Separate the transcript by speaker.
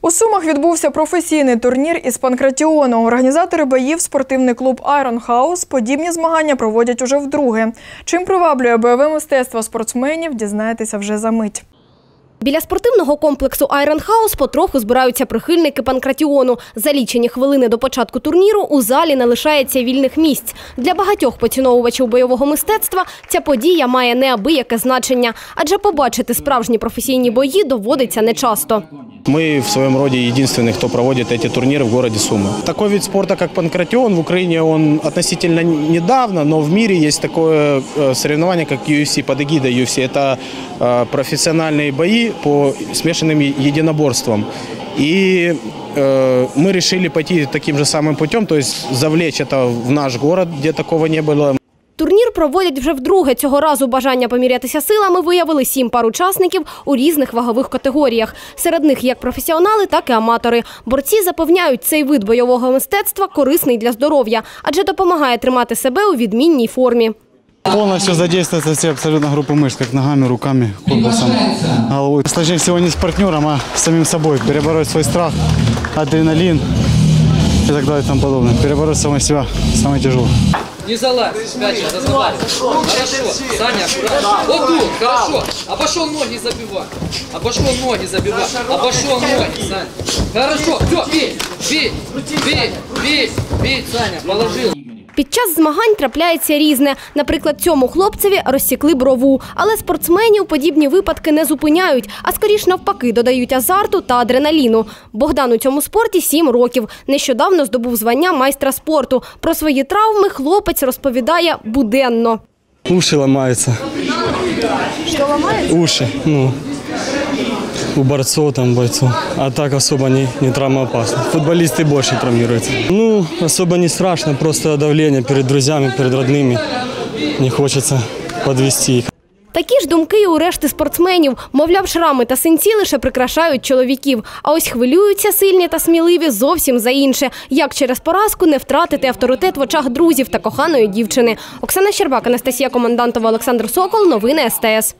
Speaker 1: У Сумах відбувся професійний турнір із панкратіону. Організатори боїв спортивний клуб Iron House подібні змагання проводять уже вдруге. Чим приваблює бойове мистецтво спортсменів, дізнаєтеся вже за мить.
Speaker 2: Біля спортивного комплексу Iron House потроху збираються прихильники панкратіону. За лічені хвилини до початку турніру у залі не лишається вільних місць. Для багатьох поціновувачів бойового мистецтва ця подія має неабияке значення, адже побачити справжні професійні бої доводиться нечасто.
Speaker 3: Мы в своем роде единственные, кто проводит эти турниры в городе Сумы. Такой вид спорта, как панкратион, в Украине он относительно недавно, но в мире есть такое э, соревнование, как UFC под эгидой UFC. Это э, профессиональные бои по смешанным единоборствам. И э, мы решили пойти таким же самым путем, то есть завлечь это в наш город, где такого не было.
Speaker 2: Турнір проводять вже вдруге. Цього разу бажання помірятися силами виявили сім пар учасників у різних вагових категоріях. Серед них як професіонали, так і аматори. Борці запевняють, цей вид бойового мистецтва корисний для здоров'я, адже допомагає тримати себе у відмінній формі.
Speaker 4: Полностью задействуются все абсолютно группы мышц, как ногами, руками, корпусом, головой. Сложнее всего не партнером, а самим собой. Перебороть свой страх, адреналин и так далее и тому подобное. Перебороть самого себя самое тяжелое.
Speaker 5: Не залазь, пять, разговаривай. Хорошо, Саня, аккуратно. Вот тут, хорошо. Обошел ноги забивай. Обошел ноги забивай. Обошел ноги, Саня. Хорошо, все, бей, бей, бей, бей, бей, Саня, положил.
Speaker 2: Під час змагань трапляється різне. Наприклад, цьому хлопцеві розсікли брову. Але спортсменів подібні випадки не зупиняють, а скоріш навпаки додають азарту та адреналіну. Богдан у цьому спорті сім років. Нещодавно здобув звання майстра спорту. Про свої травми хлопець розповідає буденно.
Speaker 6: Уши ломаются.
Speaker 2: Що ламає?
Speaker 6: Уши, ну, у борцов там, бойцов. А так особо не, не травмоопасно. Футболисты больше травмируются. Ну, особо не страшно, просто давление перед друзьями, перед родными. Не хочется подвести их.
Speaker 2: Такі ж думки і у решти спортсменів. Мовляв, шрами та синці лише прикрашають чоловіків. А ось хвилюються сильні та сміливі зовсім за інше. Як через поразку не втратити авторитет в очах друзів та коханої дівчини. Оксана Щербак, Анастасія Командантова, Олександр Сокол. Новини СТС.